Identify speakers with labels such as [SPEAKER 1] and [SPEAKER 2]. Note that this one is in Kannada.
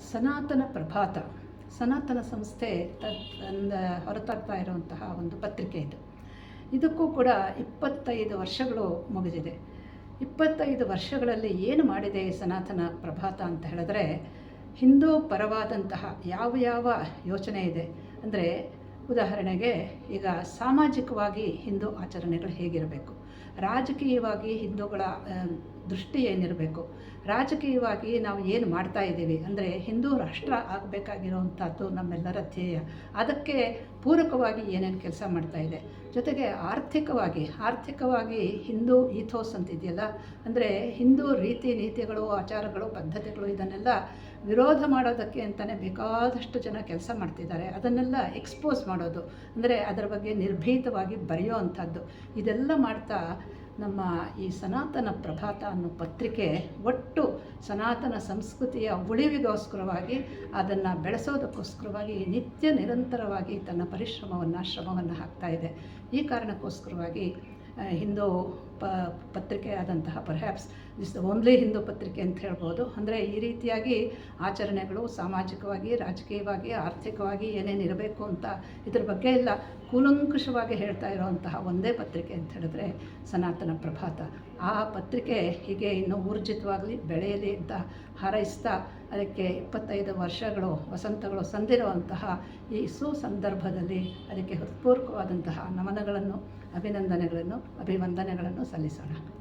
[SPEAKER 1] ಸನಾತನ ಪ್ರಭಾತ, ಸನಾತನ ಸಂಸ್ಥೆ ತಂದ ಹೊರತರ್ತಾ ಇರುವಂತಹ ಒಂದು ಪತ್ರಿಕೆ ಇದು. ಇದಕ್ಕೂ ಕೂಡ ಇಪ್ಪತ್ತೈದು ವರ್ಷಗಳು ಮುಗಿದಿದೆ. ಇಪ್ಪತ್ತೈದು ವರ್ಷಗಳಲ್ಲಿ ಏನು ಮಾಡಿದೆ ಸನಾತನ ಪ್ರಭಾತ ಅಂತ ಹೇಳಿದ್ರೆ, ಹಿಂದೂ ಪರವಾದಂತಹ ಯಾವ ಯಾವ ಯೋಚನೆ ಇದೆ? ಅಂದರೆ ಉದಾಹರಣೆಗೆ, ಈಗ ಸಾಮಾಜಿಕವಾಗಿ ಹಿಂದೂ ಆಚರಣೆಗಳು ಹೇಗಿರಬೇಕು? ರಾಜಕೀಯವಾಗಿ ಹಿಂದೂಗಳ ದೃಷ್ಟಿ ಏನಿರಬೇಕು? ರಾಜಕೀಯವಾಗಿ ನಾವು ಏನು ಮಾಡ್ತಾ ಇದ್ದೀವಿ? ಅಂದರೆ ಹಿಂದೂ ರಾಷ್ಟ್ರ ಆಗಬೇಕಾಗಿರುವಂಥದ್ದು ನಮ್ಮೆಲ್ಲರ ಧ್ಯೇಯ. ಅದಕ್ಕೆ ಪೂರಕವಾಗಿ ಏನೇನು ಕೆಲಸ ಮಾಡ್ತಾ ಇದೆ? ಜೊತೆಗೆ ಆರ್ಥಿಕವಾಗಿ ಆರ್ಥಿಕವಾಗಿ ಹಿಂದೂ ಈಥೋಸ್ ಅಂತಿದೆಯಲ್ಲ, ಅಂದರೆ ಹಿಂದೂ ರೀತಿ ನೀತಿಗಳು, ಆಚಾರಗಳು, ಪದ್ಧತಿಗಳು ಇದನ್ನೆಲ್ಲ ವಿರೋಧ ಮಾಡೋದಕ್ಕೆ ಅಂತಲೇ ಬೇಕಾದಷ್ಟು ಜನ ಕೆಲಸ ಮಾಡ್ತಿದ್ದಾರೆ. ಅದನ್ನೆಲ್ಲ ಎಕ್ಸ್ಪೋಸ್ ಮಾಡೋದು. ಅಂದರೆ ಅದರ ಬಗ್ಗೆ ನಿರ್ಭೀತವಾಗಿ ಬರೆಯೋ ಅಂಥದ್ದು. ಇದೆಲ್ಲ ಮಾಡ್ತಾ ನಮ್ಮ ಈ ಸನಾತನ ಪ್ರಭಾತ ಅನ್ನೋ ಪತ್ರಿಕೆ ಒಟ್ಟು ಸನಾತನ ಸಂಸ್ಕೃತಿಯ ಉಳಿವಿಗೋಸ್ಕರವಾಗಿ ಅದನ್ನು ಬೆಳೆಸೋದಕ್ಕೋಸ್ಕರವಾಗಿ ನಿತ್ಯ ನಿರಂತರವಾಗಿ ತನ್ನ ಪರಿಶ್ರಮವನ್ನು, ಶ್ರಮವನ್ನು ಹಾಕ್ತಾ ಇದೆ. ಈ ಕಾರಣಕ್ಕೋಸ್ಕರವಾಗಿ ಹಿಂದೂ ಪ ಪತ್ರಿಕೆ ಆದಂತಹ perhaps this the only Hindu ಪತ್ರಿಕೆ ಅಂತ ಹೇಳ್ಬೋದು. ಅಂದರೆ ಈ ರೀತಿಯಾಗಿ ಆಚರಣೆಗಳು ಸಾಮಾಜಿಕವಾಗಿ, ರಾಜಕೀಯವಾಗಿ, ಆರ್ಥಿಕವಾಗಿ ಏನೇನು ಇರಬೇಕು ಅಂತ ಇದ್ರ ಬಗ್ಗೆ ಎಲ್ಲ ಕೂಲಂಕುಷವಾಗಿ ಹೇಳ್ತಾ ಇರೋವಂತಹ ಒಂದೇ ಪತ್ರಿಕೆ ಅಂತ ಹೇಳಿದ್ರೆ ಸನಾತನ ಪ್ರಭಾತ. ಆ ಪತ್ರಿಕೆ ಹೀಗೆ ಇನ್ನೂ ಊರ್ಜಿತವಾಗಲಿ, ಬೆಳೆಯಲಿ ಅಂತ ಹಾರೈಸ್ತಾ ಅದಕ್ಕೆ ಇಪ್ಪತ್ತೈದು ವರ್ಷಗಳು ವಸಂತಗಳು ಸಂದಿರುವಂತಹ ಈ ಸುಸಂದರ್ಭದಲ್ಲಿ ಅದಕ್ಕೆ ಹೃತ್ಪೂರ್ವಕವಾದಂತಹ ನಮನಗಳನ್ನು, ಅಭಿನಂದನೆಗಳನ್ನು, ಅಭಿವಂದನೆಗಳನ್ನು Salesora.